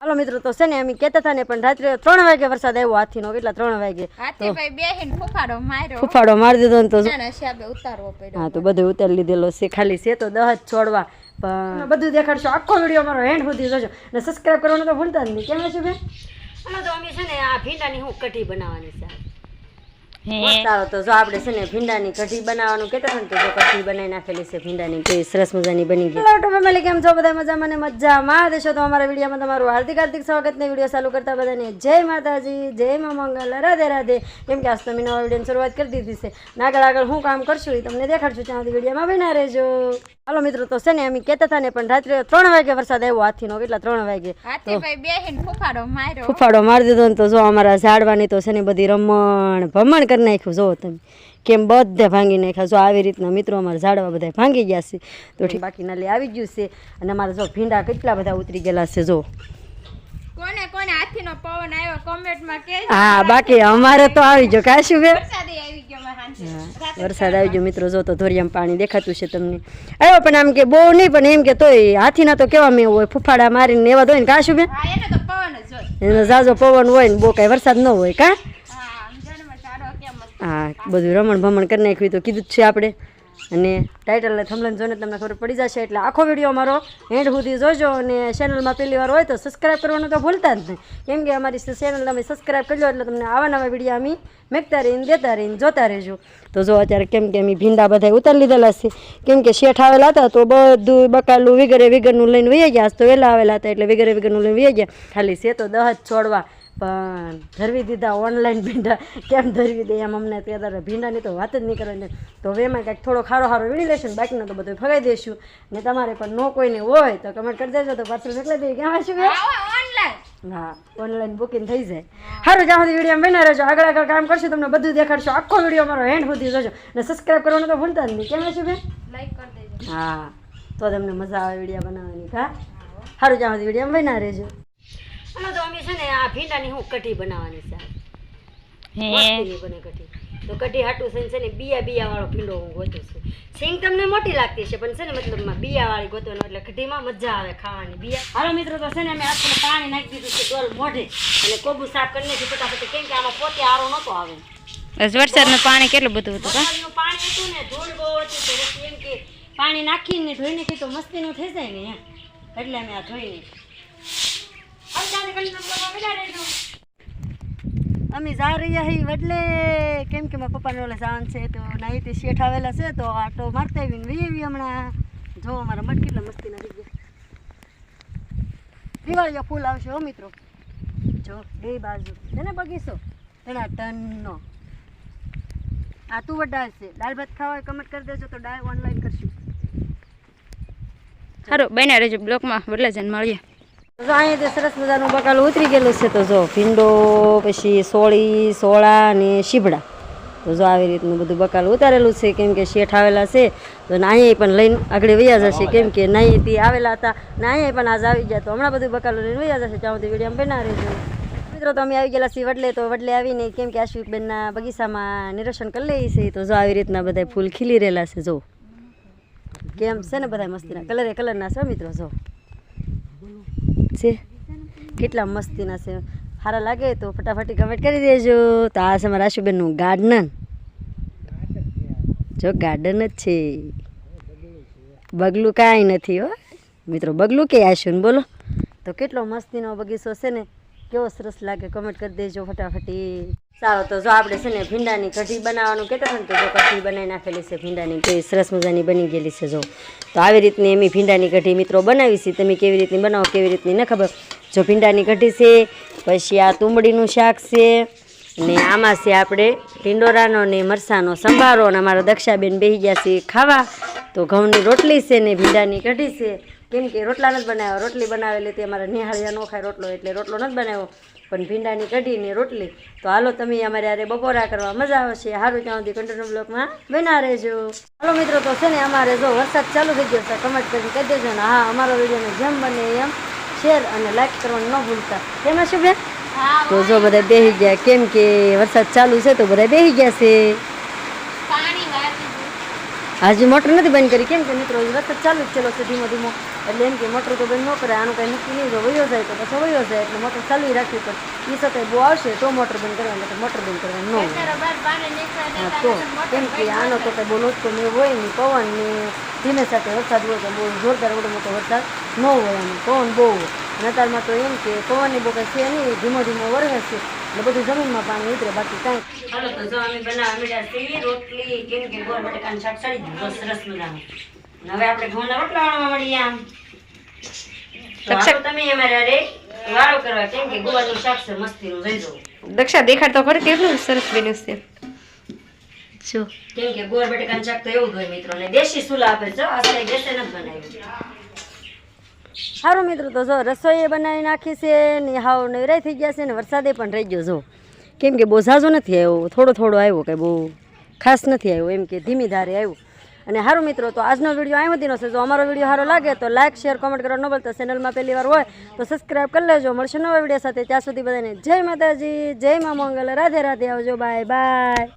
હાલો મિત્રો તો છે ને અમે કહેતા હતા ને પણ રાત્રે ત્રણ વાગે વરસાદ આવ્યો હાથીનો કેટલા ત્રણ વાગે? હાથી ભાઈ ફૂફાડો મારી દીધો ને તો હા તો બધું ઉતારી લીધેલો છે ખાલી છે તો દહ જ છોડવા. પણ બધું દેખાડશો. આખો વીડિયો મારો હેન્ડ સુધી જોજો. ને સબસ્ક્રાઇબ કરવાનું તો ભૂલતા જ નહીં. કેમ છે બેન હાલો તો અમે છે ને આ ભીંડાની હું કઢી બનાવવાની છે. સારો તો જો આપણે છે ને ભીંડાની કઢી બનાવવાનું કહેતા હતા ને તો કઢી બનાવી નાખેલી છે ભીંડાની કઈ સરસ મજાની બની ગઈ. હેલો ફેમિલી કેમ છો? બધા મજામાં ને મજામાં દેશો તો અમારા વિડીયોમાં તમારું હાર્દિક હાર્દિક સ્વાગત ને વીડિયો ચાલુ કરતા બધાને જય માતાજી જય મા મંગલ રાધે રાધે. કેમ કે આજ તો મેં નવા વિડીયોની શરૂઆત કરી દીધી છે. આગળ આગળ હું કામ કરશું એ તમને દેખાડશું. ત્યાં સુધી વિડીયોમાં બના રહેજો. હાલો મિત્રો તો છે ને અમે કહેતા હતા ને પણ રાત્રે ત્રણ વાગે વરસાદ આવ્યો હાથી નો કેટલા ત્રણ વાગે. ફૂફાડો મારી દીધો ને તો જો અમારા ઝાડવાની તો છે ને બધી રમણ ભમણ કરી નાખ્યું જો તમે કેમ બધે ભાંગી નાખ્યા જો આવી રીતના મિત્રો અમારા ઝાડવા બધા ભાંગી ગયા છે તો બાકી નાલી આવી ગયું છે અને અમારા જો ભીંડા કેટલા બધા ઉતરી ગયેલા છે જો. કોને કોને હાથીનો પવન આવ્યો કોમેન્ટમાં કે હા બાકી અમારે તો આવી ગયો કાશું બે વરસાદે આવી ગયો મિત્રો જો તો ધોરિયામાં પાણી દેખાતું છે તમને. આવ્યો પણ આમ કે બહુ નહીં પણ એમ કે તોય હાથીના તો કેવા મેં હોય ફૂફાડા મારીને એવા તો ને કાશું બે એને તો પવન જ હોય. એનો ઝાઝો પવન હોય ને બહુ કાંઈ વરસાદ ન હોય કા? હા, બધું રમણ ભમણ કરી નાખ્યું તો કીધું જ છે આપણે. અને ટાઇટલને થમલન જોઈને તમને ખબર પડી જશે એટલે આખો વીડિયો અમારો એન્ડ સુધી જોજો અને ચેનલમાં પહેલી વાર હોય તો સબસ્ક્રાઇબ કરવાનું તો ભૂલતા જ નહીં. કેમ કે અમારી ચેનલ તમે સબસ્ક્રાઇબ કરજો એટલે તમને આવા નવા વીડિયો અમે મેકતા રહીને દેતા રહીને જોતા રહેજો. તો જો અત્યારે કેમ કે અમે ભીંડા બધા ઉતારી લીધેલા છે. કેમ કે શેઠ આવેલા હતા તો બધું બકાલું, વિગરે વિગરનું લઈને વહી ગયા. તો વહેલા આવેલા હતા એટલે વિગરે વિગરનું લઈને વહી ગયા. ખાલી છે તો દહ છોડવા. પણ ધરવી દીધા ઓનલાઈન ભીંડા. કેમ ધરવી દે એમ અમને ત્યારે ભીંડાની તો વાત જ નહીં કરવાની. તો હવે એમાં કંઈક થોડો ખારો ખારો વીણી લેશું બાકીનો તો બધું ફગાઈ દઈશું ને તમારે પણ નો કોઈને હોય તો કમેન્ટ કરી દેજો તો પાર્સલ મોકલાઈ દઈએ. કેમ શું હા ઓનલાઈન બુકિંગ થઈ જાય. સારું જ્યાં સુધી વીડિયો બના રહેજો. આગળ આગળ કામ કરશું તમને બધું દેખાડશો. આખો વીડિયો મારો હેન્ડ સુધી જોજો. ને સબસ્ક્રાઈબ કરવાનું તો ભૂલતા જ નહીં. કેમ હશે બેન? લાઈક કરી દેજો. હા તો તમને મજા આવે વીડિયો બનાવવાની. હા? સારું જ્યાં સુધી વીડિયો બના રહેજો. હાલો તો અમે છે ને આ ભીંડાની હું કઢી બનાવવાની છે. મસ્તીની બને કઢી. તો કઢી હાટું છે ને બિયા બિયા વાળો ભીંડો હું ગોતું છું. સિંગ તમને મોટી લાગતી છે પણ છે ને મતલબમાં બિયા વાળી ગોતવાનું એટલે કઢીમાં મજા આવે ખાવાની. બિયા હાલો મિત્રો તો છે ને અમે આખું પાણી નાખી દીધું છે ડોલ મોઢે. અને કોબુ સાફ કરી નાખી ફટાફટ કેમ કે આમાં પોતે આરો નતો આવે. વરસાદનું પાણી કેટલું બધું હતું વરસાદનું પાણી હતું ને ધૂળ બહુ હતી તો એમ કે પાણી નાખીને ધોઈ કીધું તો મસ્તીનું થઈ જાય ને એટલે અમે આ ધોઈ નાખી અમે જા રહ્યા હી વડલે. કેમ કે મારા પપ્પાને ઓલા જાન છે તો નાઈથી શેઠ આવેલા છે તો આટો મારતા આવીને વી આવી હમણાં. જો અમારા મટ કેટલા મસ્તી નથી ગયા. દિવાળીઓ ફૂલ આવશે હો મિત્રો. જો બે બાજુ. છે ને બગીચો? એના ટનનો. આ તું વડા છે. દાળ ભાત ખાવા હોય કમેન્ટ કરી દેજો તો ડાય ઓનલાઈન કરશું. સારું બન્યા રહેજો બ્લોકમાં. બદલા જઈને મળીએ. જો અહીંયા તે સરસ મજાનું બકાલું ઉતરી ગયેલું છે તો જો ભીંડો, પછી સોળી, સોળા અને શીભડા. તો જો આવી રીતનું બધું બકાલું ઉતારેલું છે, કેમ કે શેઠ આવેલા છે. તો ને અહીંયા પણ લઈને આગળ વૈયા જશે, કેમ કે અહીંથી આવેલા હતા. ને પણ આજ આવી ગયા, તો હમણાં બધું બકાલું લઈને વૈયા જશે, ત્યાં સુધી વીડિયો બના રહેજો. મિત્રો, તો અમે આવી ગયેલા છીએ વડલે, તો વડલે આવીને કેમ કે આશ્વિકબેનના બગીચામાં નિરીક્ષણ કરી લઈએ છીએ. તો જો આવી રીતના બધા ફૂલ ખીલી રહેલા છે, જો. કેમ છે ને બધા મસ્તીના? કલરે કલરના છે મિત્રો, જો. છે. કેટલા મસ્તીના છે. સારા લાગે તો ફટાફટી કમેન્ટ કરી દેજો. તો આ છે મારા આશુબેનનું ગાર્ડન જો ગાર્ડન જ છે. બગલું કાંઈ નથી હો. મિત્રો, બગલું કે આશુન? બોલો. તો કેટલો મસ્તીનો બગીચો છે ને. કેવો સરસ લાગે કમેન્ટ કરી દેજો ફટાફટી. સારો, તો જો આપણે છે ને ભીંડાની કઢી બનાવવાનું કહેતા હતા ને, તો જો કઢી બનાવી નાખેલી છે ભીંડાની, તો સરસ મજાની બની ગયેલી છે જો. તો આવી રીતની એમ ભીંડાની કઢી મિત્રો બનાવી છે, તમે કેવી રીતની બનાવો, કેવી રીતની ન ખબર. જો ભીંડાની કઢી છે, પછી આ તુંબડીનું શાક છે, ને આમાં છે આપણે ટીંડોરાનો ને મરસાનો સંભારો અને અમારા દક્ષાબેન બેસી ગયા છે ખાવા. તો ઘઉંની રોટલી છે ને ભીંડાની કઢી છે. કેમ કે રોટલા નથી બનાવ્યા રોટલી બનાવેલી તે અમારા નિહાળિયા નો ખાય રોટલો એટલે રોટલો નથી બનાવ્યો. પણ ભીંડાની કઢી ને રોટલી. તો હાલો તમે અમારે યારે બપોરા કરવા મજા આવશે. સારું ત્યાં સુધી કન્ટિન્યુ બ્લોકમાં બના રહેજો. હાલો મિત્રો તો છે ને અમારે જો વરસાદ ચાલુ થઈ ગયો છે કમેન્ટ કરી કહી દેજો ને હા અમારો વિડીયોને જેમ બને એમ શેર અને લાઈક કરવાનું ન ભૂલતા. તેમાં શું બેન? તો જો બધા બેસી ગયા કેમ કે વરસાદ ચાલુ છે તો બધા બેસી ગયા છે. હજી મોટર નથી બંધ કરી. કેમ કે મિત્રો વખત ચાલુ જ ચલો છે ધીમો ધીમો. એટલે એમ કે મોટર તો બંધ ન કરે આનું કંઈ નક્કી નહીં. જો વયો જાય તો પછી વયો જાય એટલે મોટર ચાલુ રાખવી પડે. એ સકાય બહુ આવશે તો મોટર બંધ કરવાનું એટલે મોટર બંધ કરવાનું ન તો કેમ કે આનો તો કંઈ બહુ લોચકો ને હોય નહીં પવન ને ધીમે સાથે વરસાદ હોય તો બહુ જોરદાર મોટો મોટો વરસાદ ન હોય આનો. પવન બહુ અત્યારમાં તો એમ કે પવનની બહુ કંઈ છે નહીં ધીમો ધીમો વરસે. છે એટલે બધું જમીનમાં પાણી ઉતરે બાકી કાંઈ. ચાલો તો જો અમે બનાવવા મીઠા છીએ રોટલી કેમ કે ગોળ બટેકાનું શાક ચડી દીધું સરસ મજાનું હવે આપણે ઘઉંના રોટલા વાળવા મળીએ આમ. તમે અમારે વાળો કરવા કેમ કે ગોળનું શાક છે મસ્તીનું જઈ જવું દક્ષા દેખાડ તો ખરી કેટલું સરસ બન્યું છે. જો કેમ કે ગોળ બટેકાનું શાક તો એવું જ હોય મિત્રો. ને દેશી સુલા આપે છે આ ગેસે નથી બનાવ્યું. સારું મિત્રો, તો જો રસોઈ બનાવી નાખી છે ને હાવ નવરાઈ થઈ ગયા છે ને વરસાદે પણ રહી ગયો જો. કેમ કે બહુ ઝાઝો નથી આવ્યો, થોડો થોડો આવ્યો કે બહુ ખાસ નથી આવ્યો, એમ કે ધીમી ધારે આવ્યું. અને સારું મિત્રો, તો આજનો વીડિયો અહીં વધીનો છે. જો અમારો વીડિયો સારો લાગે તો લાઇક શેર, કોમેન્ટ કરવા ન બોલતા ચેનલમાં પહેલી વાર હોય તો સબસ્ક્રાઈબ કરી લેજો. મળશે નવા વીડિયો સાથે. ત્યાં સુધી બધાને જય માતાજી, જય મા મંગલ. રાધે રાધે આવજો. Bye bye.